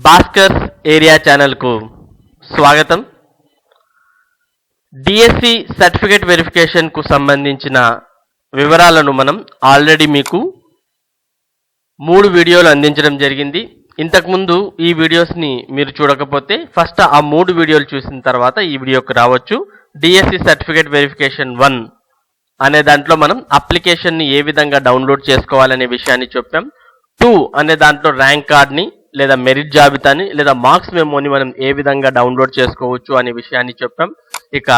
Bhaskar area ఛానల్కు స్వాగతం. DSC certificate వెరిఫికేషన్కు సంబంధించిన వివరాలను మనం ఆల్రెడీ మీకు మూడు వీడియోలు అందించడం జరిగింది. ఇంతకుముందు ఈ వీడియోస్ని మీరు చూడకపోతే ఫస్ట్ ఆ మూడు వీడియోలు చూసిన తర్వాత ఈ వీడియోకి రావచ్చు. డిఎస్సి సర్టిఫికేట్ వెరిఫికేషన్ వన్ అనే దాంట్లో మనం అప్లికేషన్ని ఏ విధంగా డౌన్లోడ్ చేసుకోవాలనే విషయాన్ని చెప్పాం. టూ అనే దాంట్లో ర్యాంక్ కార్డ్ని లేదా మెరిట్ జాబితాని లేదా మార్క్స్ మెమోని మనం ఏ విధంగా డౌన్లోడ్ చేసుకోవచ్చు అనే విషయాన్ని చెప్పాం. ఇక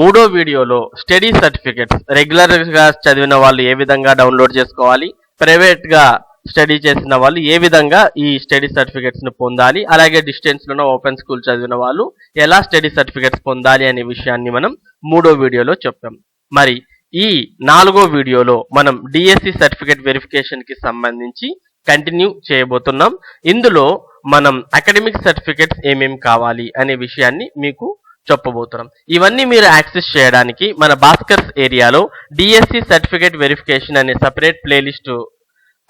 మూడో వీడియోలో స్టడీ సర్టిఫికెట్స్ రెగ్యులర్గా చదివిన వాళ్ళు ఏ విధంగా డౌన్లోడ్ చేసుకోవాలి? ప్రైవేట్గా స్టడీ చేసిన వాళ్ళు ఏ విధంగా ఈ స్టడీ సర్టిఫికెట్స్ను పొందాలి? అలాగే డిస్టెన్స్ లోనో ఓపెన్ స్కూల్ చదివిన వాళ్ళు ఎలా స్టడీ సర్టిఫికెట్స్ పొందాలి అనే విషయాన్ని మనం మూడో వీడియోలో చెప్పాం. మరి ఈ నాలుగో వీడియోలో మనం డిఎస్సి సర్టిఫికేట్ వెరిఫికేషన్కి సంబంధించి కంటిన్యూ చేయబోతున్నాం. ఇందులో మనం అకాడమిక్ సర్టిఫికెట్స్ ఏమేమి కావాలి అనే విషయాన్ని మీకు చెప్పబోతున్నాం. ఇవన్నీ మీరు యాక్సెస్ చేయడానికి మన భాస్కర్స్ ఏరియాలో డిఎస్సి సర్టిఫికేట్ వెరిఫికేషన్ అనే సపరేట్ ప్లేలిస్ట్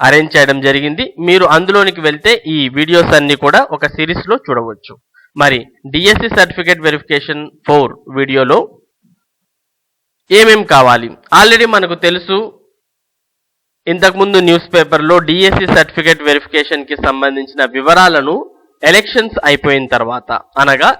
అరేంజ్ చేయడం జరిగింది. మీరు అందులోనికి వెళ్తే ఈ వీడియోస్ అన్ని కూడా ఒక సిరీస్లో చూడవచ్చు. మరి డిఎస్సి సర్టిఫికేట్ వెరిఫికేషన్ ఫోర్ వీడియోలో ఏమేం కావాలి? ఆల్రెడీ మనకు తెలుసు ఇంతకుముందు న్యూస్ పేపర్లో డిఎస్సి సర్టిఫికేట్ వెరిఫికేషన్కి సంబంధించిన వివరాలను ఎలక్షన్స్ అయిపోయిన తర్వాత అనగా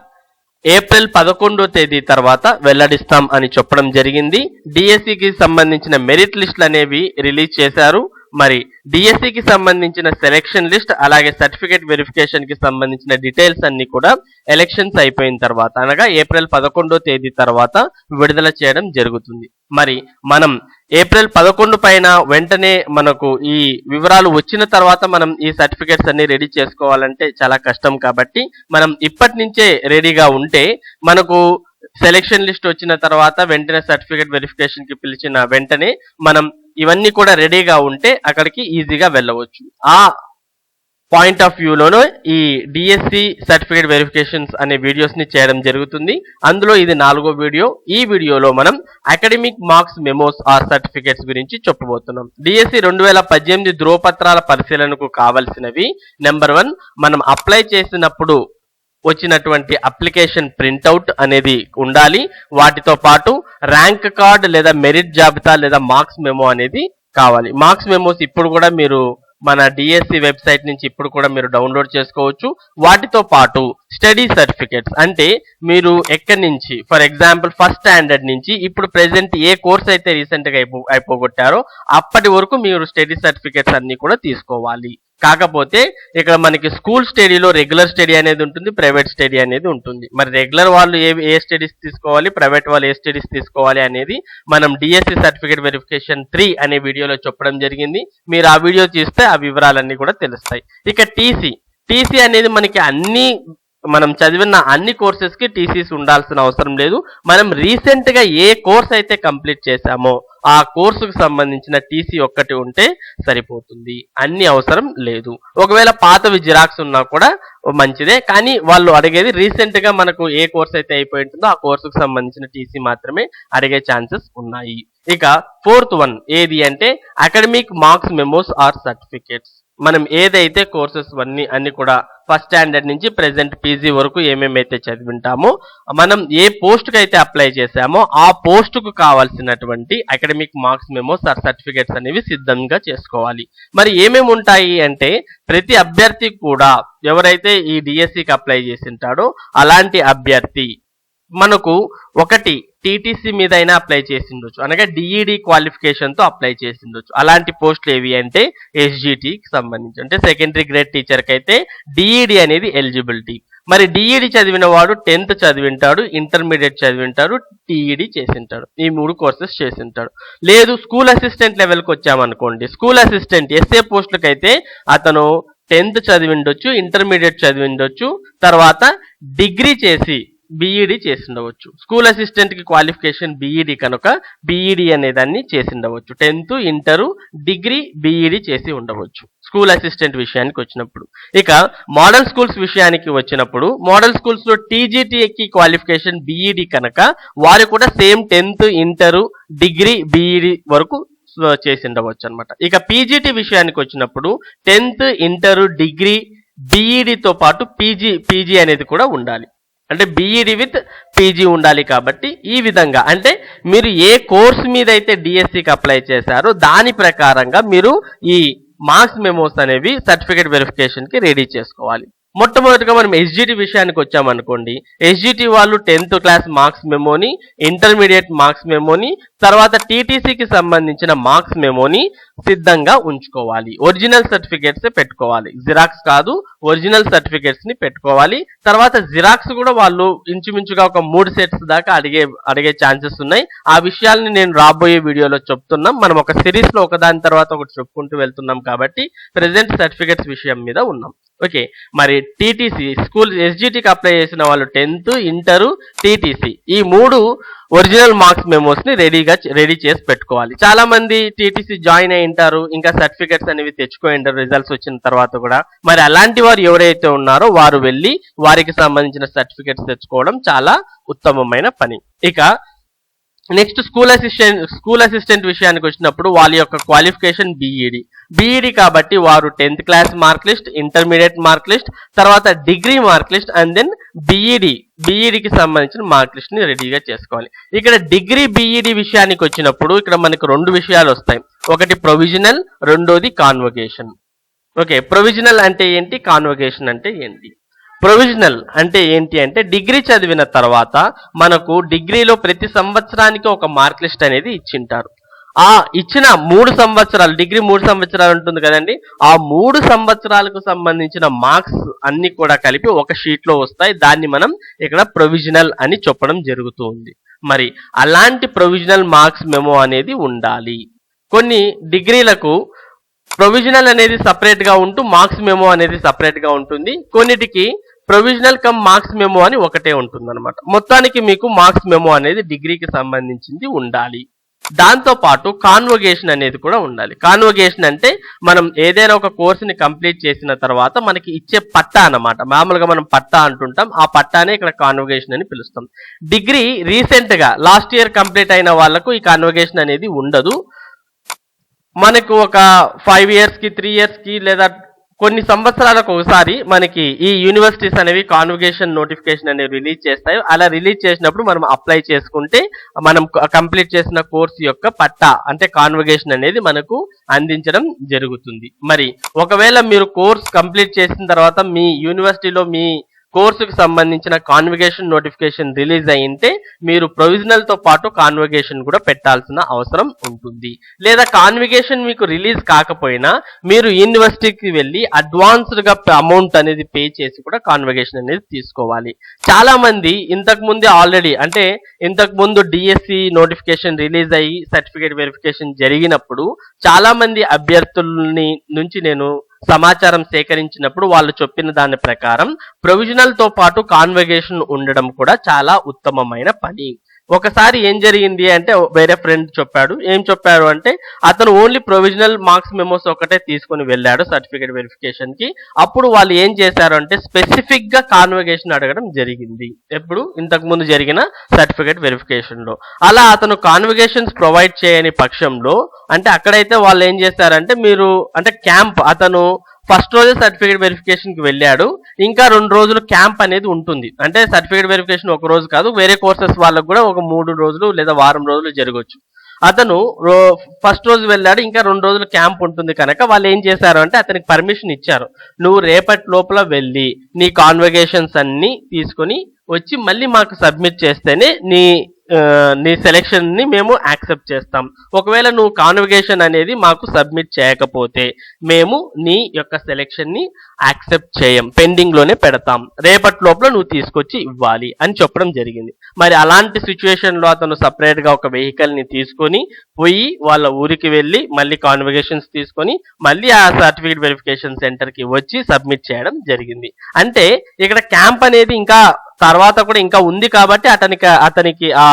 ఏప్రిల్ పదకొండో తేదీ తర్వాత వెల్లడిస్తాం అని చెప్పడం జరిగింది. డిఎస్సికి సంబంధించిన మెరిట్ లిస్టులు అనేవి రిలీజ్ చేశారు. మరి డిఎస్సికి సంబంధించిన సెలెక్షన్ లిస్ట్ అలాగే సర్టిఫికేట్ వెరిఫికేషన్కి సంబంధించిన డీటెయిల్స్ అన్ని కూడా ఎలక్షన్స్ అయిపోయిన తర్వాత అనగా ఏప్రిల్ పదకొండో తేదీ తర్వాత విడుదల చేయడం జరుగుతుంది. మరి మనం ఏప్రిల్ పదకొండు పైన వెంటనే మనకు ఈ వివరాలు వచ్చిన తర్వాత మనం ఈ సర్టిఫికేట్స్ అన్ని రెడీ చేసుకోవాలంటే చాలా కష్టం కాబట్టి మనం ఇప్పటి నుంచే రెడీగా ఉంటే మనకు సెలెక్షన్ లిస్ట్ వచ్చిన తర్వాత వెంటనే సర్టిఫికేట్ వెరిఫికేషన్కి పిలిచిన వెంటనే మనం ఇవన్నీ కూడా రెడీగా ఉంటే అక్కడికి ఈజీగా వెళ్ళవచ్చు. ఆ పాయింట్ ఆఫ్ వ్యూలోనూ ఈ డిఎస్సి సర్టిఫికేట్ వెరిఫికేషన్స్ అనే వీడియోస్ని చేయడం జరుగుతుంది. అందులో ఇది నాలుగో వీడియో. ఈ వీడియోలో మనం academic marks memos or certificates గురించి చెప్పబోతున్నాం. డిఎస్సి రెండు వేల పద్దెనిమిది ధ్రువపత్రాల పరిశీలనకు కావలసినవి. నెంబర్ వన్ మనం అప్లై చేసినప్పుడు వచ్చినటువంటి అప్లికేషన్ ప్రింట్అవుట్ అనేది ఉండాలి. వాటితో పాటు ర్యాంక్ కార్డ్ లేదా మెరిట్ జాబితా లేదా మార్క్స్ మెమో అనేది కావాలి. మార్క్స్ మెమోస్ ఇప్పుడు కూడా మీరు మన డిఎస్సి వెబ్సైట్ నుంచి ఇప్పుడు కూడా మీరు డౌన్లోడ్ చేసుకోవచ్చు. వాటితో పాటు స్టడీ సర్టిఫికెట్స్ అంటే మీరు ఎక్కడి నుంచి ఫర్ ఎగ్జాంపుల్ ఫస్ట్ స్టాండర్డ్ నుంచి ఇప్పుడు ప్రెసెంట్ ఏ కోర్స్ అయితే రీసెంట్గా అయిపో అయిపోగొట్టారో అప్పటి వరకు మీరు స్టడీ సర్టిఫికెట్స్ అన్ని కూడా తీసుకోవాలి. కాకపోతే ఇక్కడ మనకి స్కూల్ స్టడీలో రెగ్యులర్ స్టడీ అనేది ఉంటుంది ప్రైవేట్ స్టడీ అనేది ఉంటుంది. మరి రెగ్యులర్ వాళ్ళు ఏ ఏ స్టడీస్ తీసుకోవాలి ప్రైవేట్ వాళ్ళు ఏ స్టడీస్ తీసుకోవాలి అనేది మనం డిఎస్సి సర్టిఫికేట్ వెరిఫికేషన్ త్రీ అనే వీడియోలో చెప్పడం జరిగింది. మీరు ఆ వీడియో చూస్తే ఆ వివరాలన్నీ కూడా తెలుస్తాయి. ఇక టీసీ టీసీ అనేది మనకి అన్ని మనం చదివిన అన్ని కోర్సెస్కి టీసీస్ ఉండాల్సిన అవసరం లేదు. మనం రీసెంట్గా ఏ కోర్స్ అయితే కంప్లీట్ చేశామో ఆ కోర్సుకు సంబంధించిన టీసీ ఒక్కటి ఉంటే సరిపోతుంది. అన్ని అవసరం లేదు. ఒకవేళ పాతవి జిరాక్స్ ఉన్నా కూడా మంచిదే. కానీ వాళ్ళు అడిగేది రీసెంట్గా మనకు ఏ కోర్స్ అయితే అయిపోయి ఉంటుందో ఆ కోర్సుకు సంబంధించిన టీసీ మాత్రమే అడిగే ఛాన్సెస్ ఉన్నాయి. ఇక ఫోర్త్ వన్ ఏది అంటే academic marks memos or certificates మనం ఏదైతే కోర్సెస్ అన్ని అన్ని కూడా ఫస్ట్ స్టాండర్డ్ నుంచి ప్రెసెంట్ పీజీ వరకు ఏమేమైతే చదివింటామో మనం ఏ పోస్ట్కి అయితే అప్లై చేశామో ఆ పోస్టుకు కావాల్సినటువంటి అకాడమిక్ మార్క్స్ మేము సర్ సర్టిఫికేట్స్ అనేవి సిద్ధంగా చేసుకోవాలి. మరి ఏమేమి ఉంటాయి అంటే ప్రతి అభ్యర్థి కూడా ఎవరైతే ఈ డిఎస్సికి అప్లై చేసింటాడో అలాంటి అభ్యర్థి మనకు ఒకటి టీటీసీ మీద అయినా అప్లై చేసి ఉండొచ్చు అనగా డిఈడి క్వాలిఫికేషన్తో అప్లై చేసి ఉండొచ్చు అలాంటి పోస్టులు ఏవి అంటే ఎస్జిటికి సంబంధించి. అంటే సెకండరీ గ్రేడ్ టీచర్కి అయితే డిఈడి అనేది ఎలిజిబిలిటీ మరి డిఈడి చదివిన వాడు టెన్త్ చదివింటాడు ఇంటర్మీడియట్ చదివింటాడు టీఈడి చేసింటాడు. ఈ మూడు కోర్సెస్ చేసింటాడు. లేదు స్కూల్ అసిస్టెంట్ లెవెల్కి వచ్చామనుకోండి. స్కూల్ అసిస్టెంట్ ఎస్ఏ పోస్టులకు అయితే అతను టెన్త్ చదివిండొచ్చు ఇంటర్మీడియట్ చదివిండొచ్చు తర్వాత డిగ్రీ చేసి బీఈడి చేసిండవచ్చు. స్కూల్ అసిస్టెంట్కి క్వాలిఫికేషన్ బీఈడి కనుక బీఈడి అనేదాన్ని చేసిండవచ్చు. టెన్త్ ఇంటరు డిగ్రీ బీఈడి చేసి ఉండవచ్చు. స్కూల్ అసిస్టెంట్ విషయానికి వచ్చినప్పుడు. ఇక మోడల్ స్కూల్స్ విషయానికి వచ్చినప్పుడు మోడల్ స్కూల్స్లో టీజీటీకి క్వాలిఫికేషన్ బీఈడి కనుక వారు కూడా same tenth inter degree BEd వరకు చేసి ఉండవచ్చు అనమాట ఇక పీజీటీ విషయానికి వచ్చినప్పుడు టెన్త్ ఇంటరు డిగ్రీ బీఈడితో పాటు పీజీ పీజీ అనేది కూడా ఉండాలి. అంటే బీఈడి విత్ పీజీ ఉండాలి కాబట్టి ఈ విధంగా. అంటే మీరు ఏ కోర్స్ మీద అయితే డిఎస్సికి అప్లై చేశారో దాని ప్రకారంగా మీరు ఈ మార్క్స్ మెమోస్ అనేవి సర్టిఫికేట్ వెరిఫికేషన్కి రెడీ చేసుకోవాలి. మొట్టమొదటిగా మనం ఎస్జిటి విషయానికి వచ్చామనుకోండి ఎస్జిటి వాళ్ళు టెన్త్ క్లాస్ మార్క్స్ మెమోని ఇంటర్మీడియట్ మార్క్స్ మెమోని తర్వాత టీటీసీకి సంబంధించిన మార్క్స్ మెమోని సిద్ధంగా ఉంచుకోవాలి. ఒరిజినల్ సర్టిఫికేట్స్ పెట్టుకోవాలి. జిరాక్స్ కాదు ఒరిజినల్ సర్టిఫికేట్స్ని పెట్టుకోవాలి. తర్వాత జిరాక్స్ కూడా వాళ్ళు ఇంచుమించుగా ఒక మూడు సెట్స్ దాకా అడిగే అడిగే ఛాన్సెస్ ఉన్నాయి. ఆ విషయాల్ని నేను రాబోయే వీడియోలో చెప్తున్నాం. మనం ఒక సిరీస్లో ఒకదాని తర్వాత ఒకటి చెప్పుకుంటూ వెళ్తున్నాం కాబట్టి ప్రెసెంట్ సర్టిఫికేట్స్ విషయం మీద ఉన్నాం. ఓకే మరి టీటీసీ స్కూల్ ఎస్జిటికి అప్లై చేసిన వాళ్ళు టెన్త్ ఇంటరు టీటీసీ ఈ మూడు ఒరిజినల్ మార్క్స్ మెమోస్ని రెడీగా రెడీ చేసి పెట్టుకోవాలి. చాలా మంది టీటీసీ జాయిన్ అయి ఉంటారు ఇంకా సర్టిఫికెట్స్ అనేవి తెచ్చుకోంటారు రిజల్ట్స్ వచ్చిన తర్వాత కూడా. మరి అలాంటి వారు ఎవరైతే ఉన్నారో వారు వెళ్ళి వారికి సంబంధించిన సర్టిఫికెట్స్ తెచ్చుకోవడం చాలా ఉత్తమమైన పని. ఇక next school assistant school assistant విషయానికి వచ్చినప్పుడు వాళ్ళ యొక్క క్వాలిఫికేషన్ బీఈడి. బీఈడి కాబట్టి వారు tenth class mark list intermediate mark list తర్వాత degree mark list and then BEd. బీఈడికి సంబంధించిన మార్క్ లిస్ట్ని రెడీగా చేసుకోవాలి. ఇక్కడ డిగ్రీ బీఈడి విషయానికి వచ్చినప్పుడు ఇక్కడ మనకు రెండు విషయాలు వస్తాయి. ఒకటి ప్రొవిజనల్ రెండోది కాన్వకేషన్. ఓకే ప్రొవిజనల్ అంటే ఏంటి? కాన్వకేషన్ అంటే ఏంటి? ప్రొవిజనల్ అంటే ఏంటి అంటే డిగ్రీ చదివిన తర్వాత మనకు డిగ్రీలో ప్రతి సంవత్సరానికి ఒక మార్క్ లిస్ట్ అనేది ఇచ్చింటారు. ఆ ఇచ్చిన మూడు సంవత్సరాలు డిగ్రీ మూడు సంవత్సరాలు ఉంటుంది కదండి. ఆ మూడు సంవత్సరాలకు సంబంధించిన మార్క్స్ అన్ని కూడా కలిపి ఒక షీట్లో వస్తాయి. దాన్ని మనం ఇక్కడ ప్రొవిజనల్ అని చెప్పడం జరుగుతుంది. మరి అలాంటి ప్రొవిజనల్ మార్క్స్ మెమో అనేది ఉండాలి. కొన్ని డిగ్రీలకు ప్రొవిజనల్ అనేది సపరేట్గా ఉంటూ మార్క్స్ మెమో అనేది సపరేట్గా ఉంటుంది. కొన్నిటికి ప్రొవిజనల్ కమ్ మార్క్స్ మెమో అని ఒకటే ఉంటుంది అనమాట మొత్తానికి మీకు మార్క్స్ మెమో అనేది డిగ్రీకి సంబంధించింది ఉండాలి. దాంతో పాటు కాన్వగేషన్ అనేది కూడా ఉండాలి. కాన్వగేషన్ అంటే మనం ఏదైనా ఒక కోర్సుని కంప్లీట్ చేసిన తర్వాత మనకి ఇచ్చే పట్టా అన్నమాట. మామూలుగా మనం పట్టా అంటుంటాం. ఆ పట్టానే ఇక్కడ కాన్వగేషన్ అని పిలుస్తాం. డిగ్రీ రీసెంట్గా లాస్ట్ ఇయర్ కంప్లీట్ అయిన వాళ్ళకు ఈ కాన్వగేషన్ అనేది ఉండదు. మనకు ఒక ఫైవ్ ఇయర్స్కి త్రీ ఇయర్స్కి లేదా కొన్ని సంవత్సరాలకు ఒకసారి మనకి ఈ యూనివర్సిటీస్ అనేవి కాన్విగేషన్ నోటిఫికేషన్ అనేవి రిలీజ్ చేస్తాయి. అలా రిలీజ్ చేసినప్పుడు మనం అప్లై చేసుకుంటే మనం కంప్లీట్ చేసిన కోర్సు యొక్క పట్టా అంటే కాన్విగేషన్ అనేది మనకు అందించడం జరుగుతుంది. మరి ఒకవేళ మీరు కోర్స్ కంప్లీట్ చేసిన తర్వాత మీ యూనివర్సిటీలో మీ కోర్సుకు సంబంధించిన కాన్విగేషన్ నోటిఫికేషన్ రిలీజ్ అయింటే మీరు ప్రొవిజనల్తో పాటు కాన్విగేషన్ కూడా పెట్టాల్సిన అవసరం ఉంటుంది. లేదా కాన్విగేషన్ మీకు రిలీజ్ కాకపోయినా మీరు యూనివర్సిటీకి వెళ్ళి అడ్వాన్స్డ్గా అమౌంట్ అనేది పే చేసి కూడా కాన్విగేషన్ అనేది తీసుకోవాలి. చాలా మంది ఇంతకు ముందే ఆల్రెడీ అంటే ఇంతకుముందు డిఎస్సి నోటిఫికేషన్ రిలీజ్ అయ్యి సర్టిఫికేట్ వెరిఫికేషన్ జరిగినప్పుడు చాలా మంది అభ్యర్థుల్ని నుంచి నేను సమాచారం సేకరించినప్పుడు వాళ్ళు చెప్పిన దాని ప్రకారం ప్రొవిజనల్తో పాటు కాన్వగేషన్ ఉండడం కూడా చాలా ఉత్తమమైన పని. ఒకసారి ఏం జరిగింది అంటే వేరే ఫ్రెండ్ చెప్పాడు. ఏం చెప్పాడు అంటే అతను ఓన్లీ ప్రొవిజనల్ మార్క్స్ మెమోస్ ఒకటే తీసుకొని వెళ్ళాడు సర్టిఫికేట్ వెరిఫికేషన్కి. అప్పుడు వాళ్ళు ఏం చేశారు అంటే స్పెసిఫిక్గా కాన్వగేషన్ అడగడం జరిగింది. ఎప్పుడు? ఇంతకు ముందు జరిగిన సర్టిఫికేట్ వెరిఫికేషన్లో. అలా అతను కాన్వగేషన్స్ ప్రొవైడ్ చేయని పక్షంలో అంటే అక్కడైతే వాళ్ళు ఏం చేశారంటే మీరు అంటే క్యాంప్ అతను ఫస్ట్ రోజే సర్టిఫికేట్ వెరిఫికేషన్కి వెళ్ళాడు. ఇంకా రెండు రోజులు క్యాంప్ అనేది ఉంటుంది. అంటే సర్టిఫికేట్ వెరిఫికేషన్ ఒక రోజు కాదు వేరే కోర్సెస్ వాళ్ళకు కూడా ఒక మూడు రోజులు లేదా వారం రోజులు జరగవచ్చు అతను ఫస్ట్ రోజు వెళ్ళాడు ఇంకా రెండు రోజులు క్యాంప్ ఉంటుంది కనుక వాళ్ళు ఏం చేశారు అంటే అతనికి పర్మిషన్ ఇచ్చారు. నువ్వు రేపటి లోపల వెళ్ళి నీ కాన్వకేషన్స్ అన్ని తీసుకొని వచ్చి మళ్ళీ మాకు సబ్మిట్ చేస్తేనే నీ నీ సెలెక్షన్ని మేము యాక్సెప్ట్ చేస్తాం. ఒకవేళ నువ్వు కాన్వగేషన్ అనేది మాకు సబ్మిట్ చేయకపోతే మేము నీ యొక్క సెలెక్షన్ని యాక్సెప్ట్ చేయం పెండింగ్లోనే పెడతాం. రేపటి లోపల నువ్వు తీసుకొచ్చి ఇవ్వాలి అని చెప్పడం జరిగింది. మరి అలాంటి సిచ్యువేషన్లో అతను సపరేట్గా ఒక వెహికల్ని తీసుకొని పోయి వాళ్ళ ఊరికి వెళ్ళి మళ్ళీ కాన్వగేషన్స్ తీసుకొని మళ్ళీ ఆ సర్టిఫికేట్ వెరిఫికేషన్ సెంటర్కి వచ్చి సబ్మిట్ చేయడం జరిగింది. అంటే ఇక్కడ క్యాంప్ అనేది ఇంకా తర్వాత కూడా ఇంకా ఉంది కాబట్టి అతనికి అతనికి ఆ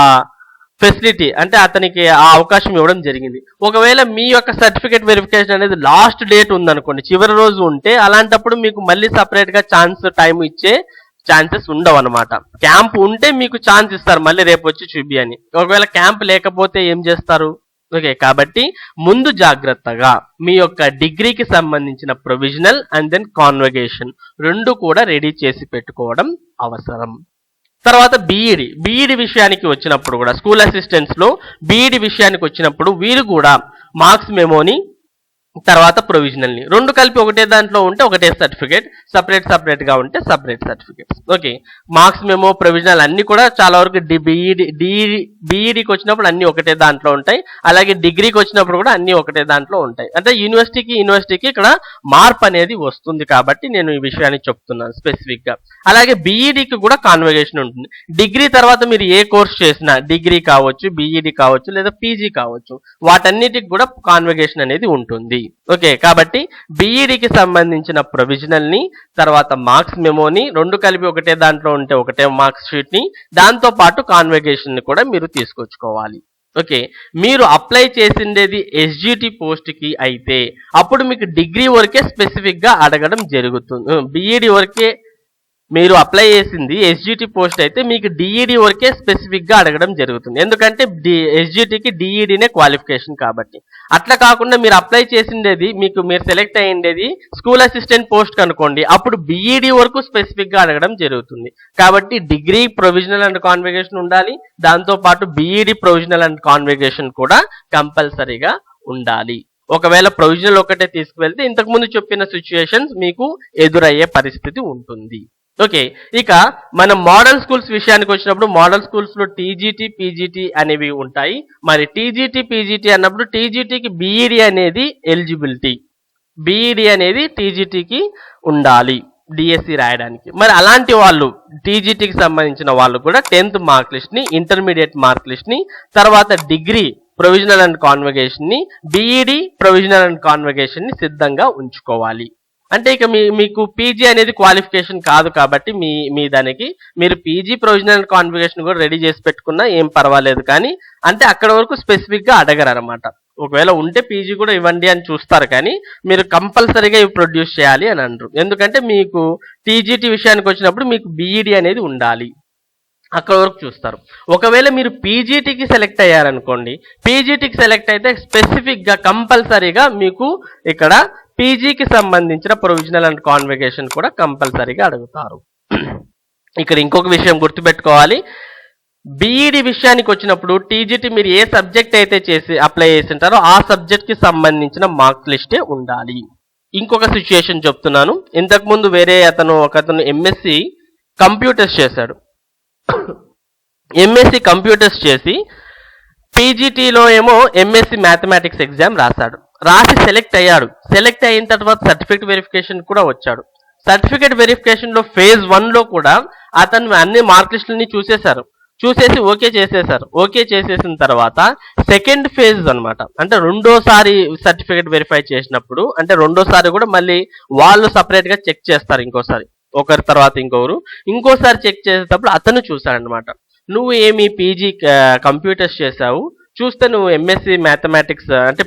ఫెసిలిటీ అంటే అతనికి ఆ అవకాశం ఇవ్వడం జరిగింది. ఒకవేళ మీ యొక్క సర్టిఫికేట్ వెరిఫికేషన్ అనేది లాస్ట్ డేట్ ఉందనుకోండి చివరి రోజు ఉంటే అలాంటప్పుడు మీకు మళ్ళీ సపరేట్గా ఛాన్స్ టైం ఇచ్చే ఛాన్సెస్ ఉండవు అనమాట క్యాంప్ ఉంటే మీకు ఛాన్స్ ఇస్తారు మళ్ళీ రేపు వచ్చి చూపి అని ఒకవేళ క్యాంప్ లేకపోతే ఏం చేస్తారు? ఓకే కాబట్టి ముందు జాగ్రత్తగా మీ యొక్క డిగ్రీకి సంబంధించిన ప్రొవిజనల్ అండ్ దెన్ కాన్వగేషన్ రెండు కూడా రెడీ చేసి పెట్టుకోవడం అవసరం. తర్వాత బీఈడి బీఈడి విషయానికి వచ్చినప్పుడు కూడా స్కూల్ అసిస్టెంట్స్లో బీఈడి విషయానికి వచ్చినప్పుడు వీరు కూడా మార్క్స్ మెమోని తర్వాత ప్రొవిజనల్ని రెండు కలిపి ఒకటే దాంట్లో ఉంటే ఒకటే సర్టిఫికేట్ సపరేట్ సపరేట్గా ఉంటే సపరేట్ సర్టిఫికేట్స్ ఓకే మార్క్స్ మేము ప్రొవిజనల్ అన్ని కూడా చాలా వరకు డి బీఈడి డిఈడి బీఈడికి వచ్చినప్పుడు అన్ని ఒకటే దాంట్లో ఉంటాయి. అలాగే డిగ్రీకి వచ్చినప్పుడు కూడా అన్ని ఒకటే దాంట్లో ఉంటాయి. అంటే యూనివర్సిటీకి యూనివర్సిటీకి ఇక్కడ మార్పు అనేది వస్తుంది కాబట్టి నేను ఈ విషయాన్ని చెప్తున్నాను స్పెసిఫిక్గా అలాగే బీఈడికి కూడా కాన్వగేషన్ ఉంటుంది. డిగ్రీ తర్వాత మీరు ఏ కోర్స్ చేసినా డిగ్రీ కావచ్చు బీఈడి కావచ్చు లేదా పీజీ కావచ్చు వాటన్నిటికి కూడా కాన్వగేషన్ అనేది ఉంటుంది. ఓకే కాబట్టి బీఈడికి సంబంధించిన ప్రొవిజనల్ని తర్వాత మార్క్స్ మెమోని రెండు కలిపి ఒకటే దాంట్లో ఉంటే ఒకటే మార్క్స్ షీట్ని దాంతో పాటు కాన్వగేషన్ని కూడా మీరు తీసుకొచ్చుకోవాలి. ఓకే మీరు అప్లై చేసిండేది ఎస్జిటి పోస్ట్కి అయితే అప్పుడు మీకు డిగ్రీ వరకే స్పెసిఫిక్గా అడగడం జరుగుతుంది బీఈడి వరకే మీరు అప్లై చేసింది ఎస్జిటి పోస్ట్ అయితే మీకు డిఈడి వరకే స్పెసిఫిక్గా అడగడం జరుగుతుంది. ఎందుకంటే డి ఎస్జిటికి డిఈడినే క్వాలిఫికేషన్ కాబట్టి. అట్లా కాకుండా మీరు అప్లై చేసిండేది మీకు మీరు సెలెక్ట్ అయ్యిండేది స్కూల్ అసిస్టెంట్ పోస్ట్ కనుకోండి అప్పుడు బీఈడి వరకు స్పెసిఫిక్గా అడగడం జరుగుతుంది. కాబట్టి డిగ్రీ ప్రొవిజనల్ అండ్ కాన్వెగేషన్ ఉండాలి. దాంతో పాటు బీఈడి ప్రొవిజనల్ అండ్ కాన్వెగేషన్ కూడా కంపల్సరీగా ఉండాలి. ఒకవేళ ప్రొవిజనల్ ఒకటే తీసుకువెళ్తే ఇంతకుముందు చెప్పిన సిచ్యుయేషన్స్ మీకు ఎదురయ్యే పరిస్థితి ఉంటుంది. ఓకే ఇక మనం మోడల్ స్కూల్స్ విషయానికి వచ్చినప్పుడు మోడల్ స్కూల్స్లో టీజీటీ పీజీటీ అనేవి ఉంటాయి. మరి టీజీటీ పీజీటీ అన్నప్పుడు టీజీటీకి బీఈడి అనేది ఎలిజిబిలిటీ. బీఈడి అనేది టీజీటీకి ఉండాలి డిఎస్సి రాయడానికి. మరి అలాంటి వాళ్ళు టీజీటీకి సంబంధించిన వాళ్ళు కూడా టెన్త్ మార్క్ లిస్ట్ని ఇంటర్మీడియట్ మార్క్ లిస్ట్ని తర్వాత డిగ్రీ ప్రొవిజనల్ అండ్ కాన్వకేషన్ని బీఈడి ప్రొవిజనల్ అండ్ కాన్వకేషన్ని సిద్ధంగా ఉంచుకోవాలి. అంటే ఇక మీ మీకు పీజీ అనేది క్వాలిఫికేషన్ కాదు కాబట్టి మీ మీ దానికి. మీరు పీజీ ప్రొవిజనల్ అండ్ కూడా రెడీ చేసి పెట్టుకున్నా ఏం పర్వాలేదు కానీ అంటే అక్కడ వరకు స్పెసిఫిక్గా అడగరు అనమాట ఒకవేళ ఉంటే పీజీ కూడా ఇవ్వండి అని చూస్తారు కానీ మీరు కంపల్సరీగా ఇవి ప్రొడ్యూస్ చేయాలి అని అంటారు ఎందుకంటే మీకు టీజీటీ విషయానికి వచ్చినప్పుడు మీకు బీఈడి అనేది ఉండాలి. అక్కడ వరకు చూస్తారు. ఒకవేళ మీరు పీజీటీకి సెలెక్ట్ అయ్యారనుకోండి పీజీటీకి సెలెక్ట్ అయితే స్పెసిఫిక్గా కంపల్సరీగా మీకు ఇక్కడ పీజీకి సంబంధించిన ప్రొవిజనల్ అండ్ కాన్వెకేషన్ కూడా కంపల్సరీగా అడుగుతారు. ఇక్కడ ఇంకొక విషయం గుర్తుపెట్టుకోవాలి. బీఈడి విషయానికి వచ్చినప్పుడు టీజీటీ మీరు ఏ సబ్జెక్ట్ అయితే చేసి అప్లై చేసి ఉంటారో ఆ సబ్జెక్ట్కి సంబంధించిన మార్క్స్ లిస్టే ఉండాలి. ఇంకొక సిచ్యుయేషన్ చెప్తున్నాను. ఇంతకుముందు వేరే అతను ఒక అతను ఎంఎస్సి కంప్యూటర్స్ చేశాడు. ఎంఎస్సి కంప్యూటర్స్ చేసి పీజీటీలో ఏమో ఎంఎస్సి మ్యాథమెటిక్స్ ఎగ్జామ్ రాశాడు. రాసి సెలెక్ట్ అయ్యాడు. సెలెక్ట్ అయిన తర్వాత సర్టిఫికేట్ వెరిఫికేషన్ కూడా వచ్చాడు. సర్టిఫికేట్ వెరిఫికేషన్లో ఫేజ్ వన్లో కూడా అతను అన్ని మార్క్ లిస్టులని చూసేశారు. చూసేసి ఓకే చేసేసారు ఓకే చేసేసిన తర్వాత సెకండ్ ఫేజ్ అనమాట అంటే రెండోసారి సర్టిఫికేట్ వెరిఫై చేసినప్పుడు అంటే రెండోసారి కూడా మళ్ళీ వాళ్ళు సపరేట్గా చెక్ చేస్తారు ఇంకోసారి. ఒకరి తర్వాత ఇంకొకరు. ఇంకోసారి చెక్ చేసేటప్పుడు అతను చూశాడనమాట నువ్వు ఏమి పీజీ కంప్యూటర్స్ చేసావు చూస్తే నువ్వు ఎంఎస్సి మ్యాథమెటిక్స్ uh, అంటే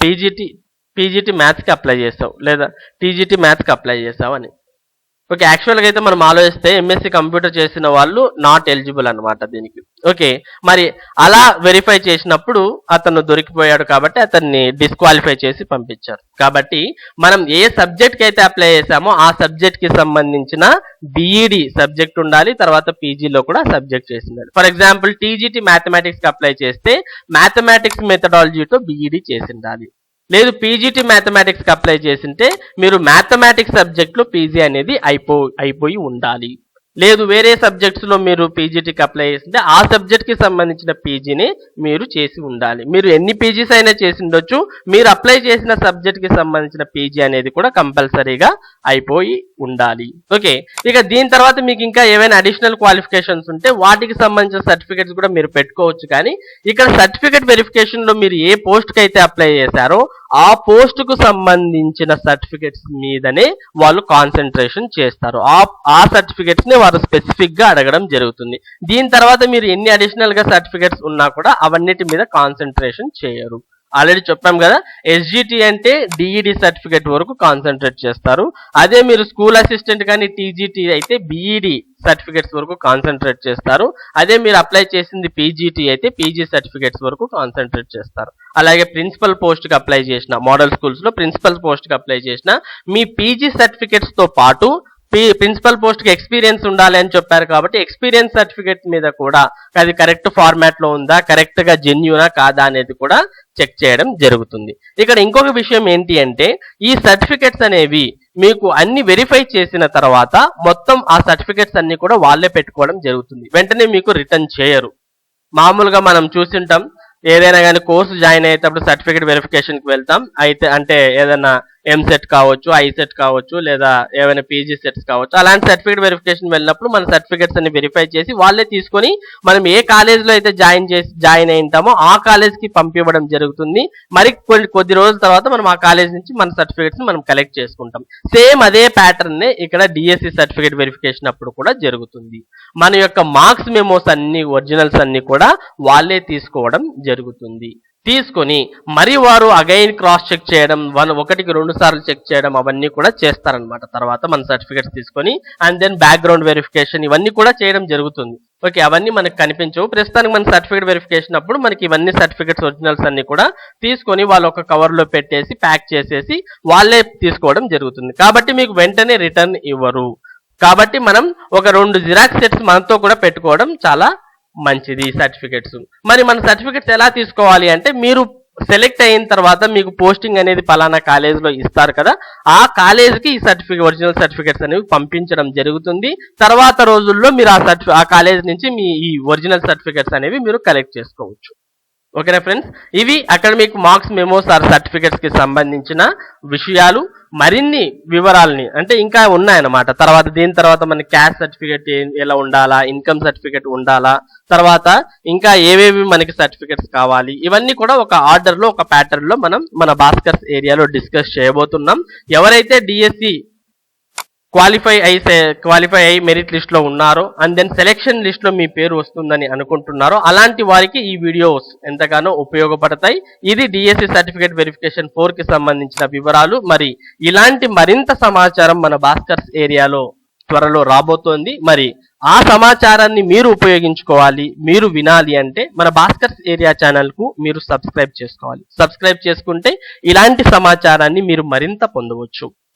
పీజీటీ పీజీటీ మ్యాథ్స్కి అప్లై చేసావు లేదా టీజీటీ మ్యాథ్స్కి అప్లై చేస్తావు అని. ఓకే యాక్చువల్గా అయితే మనం ఆలోచిస్తే ఎంఎస్సి కంప్యూటర్ చేసిన వాళ్ళు నాట్ ఎలిజిబుల్ అనమాట దీనికి. ఓకే మరి అలా వెరిఫై చేసినప్పుడు అతను దొరికిపోయాడు కాబట్టి అతన్ని డిస్క్వాలిఫై చేసి పంపించారు. కాబట్టి మనం ఏ సబ్జెక్ట్కి అయితే అప్లై చేసామో ఆ సబ్జెక్ట్కి సంబంధించిన బీఈడి సబ్జెక్ట్ ఉండాలి తర్వాత పీజీలో కూడా సబ్జెక్ట్ చేసి ఫర్ ఎగ్జాంపుల్ టీజీటీ మ్యాథమెటిక్స్కి అప్లై చేస్తే మ్యాథమెటిక్స్ మెథడాలజీతో బీఈడి చేసి ఉండాలి. లేదు పీజీటీ మ్యాథమెటిక్స్కి అప్లై చేసింటే మీరు మ్యాథమెటిక్స్ సబ్జెక్ట్లో పీజీ అనేది అయిపో అయిపోయి ఉండాలి. లేదు వేరే సబ్జెక్ట్స్లో మీరు పీజీటీకి అప్లై చేసింటే ఆ సబ్జెక్ట్కి సంబంధించిన పీజీని మీరు చేసి ఉండాలి. మీరు ఎన్ని పీజీస్ అయినా చేసి ఉండొచ్చు. మీరు అప్లై చేసిన సబ్జెక్ట్కి సంబంధించిన పీజీ అనేది కూడా కంపల్సరీగా అయిపోయి ఉండాలి. ఓకే ఇక దీని తర్వాత మీకు ఇంకా ఏవైనా అడిషనల్ క్వాలిఫికేషన్స్ ఉంటే వాటికి సంబంధించిన సర్టిఫికేట్స్ కూడా మీరు పెట్టుకోవచ్చు కానీ ఇక్కడ సర్టిఫికేట్ వెరిఫికేషన్లో మీరు ఏ పోస్ట్కి అయితే అప్లై చేశారో ఆ పోస్ట్కు సంబంధించిన సర్టిఫికేట్స్ మీదనే వాళ్ళు కాన్సన్ట్రేషన్ చేస్తారు. ఆ ఆ వారు స్పెసిఫిక్గా అడగడం జరుగుతుంది. దీని తర్వాత మీరు ఎన్ని అడిషనల్గా సర్టిఫికేట్స్ ఉన్నా కూడా అవన్నిటి మీద కాన్సన్ట్రేషన్ చేయరు. ఆల్రెడీ చెప్పాం కదా ఎస్జిటి అంటే డిఈడి సర్టిఫికేట్ వరకు కాన్సన్ట్రేట్ చేస్తారు. అదే మీరు స్కూల్ అసిస్టెంట్ కానీ టీజీటీ అయితే బీఈడి సర్టిఫికేట్స్ వరకు కాన్సన్ట్రేట్ చేస్తారు. అదే మీరు అప్లై చేసింది పీజీటీ అయితే పీజీ సర్టిఫికేట్స్ వరకు కాన్సన్ట్రేట్ చేస్తారు. అలాగే ప్రిన్సిపల్ పోస్ట్కి అప్లై చేసిన మోడల్ స్కూల్స్లో ప్రిన్సిపల్ పోస్ట్కి అప్లై చేసిన మీ పీజీ సర్టిఫికేట్స్తో పాటు ప్రిన్సిపల్ పోస్ట్కి ఎక్స్పీరియన్స్ ఉండాలి అని చెప్పారు కాబట్టి ఎక్స్పీరియన్స్ సర్టిఫికేట్ మీద కూడా అది కరెక్ట్ ఫార్మాట్లో ఉందా కరెక్ట్గా జెన్యునా కాదా అనేది కూడా చెక్ చేయడం జరుగుతుంది. ఇక్కడ ఇంకొక విషయం ఏంటి అంటే ఈ సర్టిఫికెట్స్ అనేవి మీకు అన్ని వెరిఫై చేసిన తర్వాత మొత్తం ఆ సర్టిఫికెట్స్ అన్ని కూడా వాళ్ళే పెట్టుకోవడం జరుగుతుంది. వెంటనే మీకు రిటర్న్ చేయరు. మామూలుగా మనం చూసింటాం ఏదైనా కానీ కోర్సు జాయిన్ అయ్యేటప్పుడు సర్టిఫికేట్ వెరిఫికేషన్కి వెళ్తాం అయితే అంటే ఏదైనా ఎంసెట్ కావచ్చు ఐసెట్ కావచ్చు లేదా ఏమైనా పీజీ సెట్స్ కావచ్చు. అలాంటి సర్టిఫికేట్ వెరిఫికేషన్ వెళ్ళినప్పుడు మన సర్టిఫికేట్స్ అన్ని వెరిఫై చేసి వాళ్ళే తీసుకొని మనం ఏ కాలేజ్లో అయితే జాయిన్ చేసి జాయిన్ అయి ఆ కాలేజ్కి పంపివ్వడం జరుగుతుంది. మరి కొన్ని కొద్ది రోజుల తర్వాత మనం ఆ కాలేజ్ నుంచి మన సర్టిఫికేట్స్ మనం కలెక్ట్ చేసుకుంటాం. సేమ్ అదే ప్యాటర్న్ ఇక్కడ డిఎస్సి సర్టిఫికేట్ వెరిఫికేషన్ అప్పుడు కూడా జరుగుతుంది. మన యొక్క మార్క్స్ మెమోస్ అన్ని ఒరిజినల్స్ అన్ని కూడా వాళ్ళే తీసుకోవడం జరుగుతుంది. తీసుకొని మరి వారు అగైన్ క్రాస్ చెక్ చేయడం వన్ ఒకటికి రెండు సార్లు చెక్ చేయడం అవన్నీ కూడా చేస్తారనమాట తర్వాత మన సర్టిఫికేట్స్ తీసుకొని అండ్ దెన్ బ్యాక్గ్రౌండ్ వెరిఫికేషన్ ఇవన్నీ కూడా చేయడం జరుగుతుంది. ఓకే అవన్నీ మనకు కనిపించవు. ప్రస్తుతానికి మన సర్టిఫికేట్ వెరిఫికేషన్ అప్పుడు మనకి ఇవన్నీ సర్టిఫికేట్స్ ఒరిజినల్స్ అన్ని కూడా తీసుకొని వాళ్ళు ఒక కవర్లో పెట్టేసి ప్యాక్ చేసేసి వాళ్ళే తీసుకోవడం జరుగుతుంది. కాబట్టి మీకు వెంటనే రిటర్న్ ఇవ్వరు. కాబట్టి మనం ఒక రెండు జిరాక్స్ సెట్స్ మనతో కూడా పెట్టుకోవడం చాలా మంచిది సర్టిఫికెట్స్ మరి మన సర్టిఫికెట్స్ ఎలా తీసుకోవాలి అంటే మీరు సెలెక్ట్ అయిన తర్వాత మీకు పోస్టింగ్ అనేది పలానా కాలేజీలో ఇస్తారు కదా ఆ కాలేజీకి ఈ సర్టిఫికేట్ ఒరిజినల్ సర్టిఫికేట్స్ అనేవి పంపించడం జరుగుతుంది. తర్వాత రోజుల్లో మీరు ఆ సర్టిఫి ఆ కాలేజ్ నుంచి మీ ఈ ఒరిజినల్ సర్టిఫికేట్స్ అనేవి మీరు కలెక్ట్ చేసుకోవచ్చు. ఓకేనా ఫ్రెండ్స్? ఇవి అకాడమిక్ మార్క్స్ మెమోస్ ఆర్ సర్టిఫికెట్స్కి సంబంధించిన విషయాలు మరిన్ని వివరాలని అంటే ఇంకా ఉన్నాయన్నమాట. తర్వాత దీని తర్వాత మన క్యాష్ సర్టిఫికెట్ ఎలా ఉండాలా ఇన్కమ్ సర్టిఫికెట్ ఉండాలా తర్వాత ఇంకా ఏవేవి మనకి సర్టిఫికెట్స్ కావాలి ఇవన్నీ కూడా ఒక ఆర్డర్లో ఒక ప్యాటర్న్లో మనం మన భాస్కర్స్ ఏరియాలో డిస్కస్ చేయబోతున్నాం. ఎవరైతే డిఎస్సి క్వాలిఫై అయి క్వాలిఫై అయ్యి మెరిట్ లిస్ట్లో ఉన్నారో. అండ్ దెన్ సెలెక్షన్ లిస్ట్లో మీ పేరు వస్తుందని అనుకుంటున్నారో. అలాంటి వారికి ఈ వీడియోస్ ఎంతగానో ఉపయోగపడతాయి. ఇది డిఎస్సి సర్టిఫికేట్ వెరిఫికేషన్ ఫోర్కి సంబంధించిన వివరాలు. మరి ఇలాంటి మరింత సమాచారం మన భాస్కర్స్ ఏరియాలో త్వరలో రాబోతోంది. మరి ఆ సమాచారాన్ని మీరు ఉపయోగించుకోవాలి మీరు వినాలి అంటే మన భాస్కర్స్ ఏరియా ఛానల్కు మీరు సబ్స్క్రైబ్ చేసుకోవాలి. సబ్స్క్రైబ్ చేసుకుంటే ఇలాంటి సమాచారాన్ని మీరు మరింత పొందవచ్చు.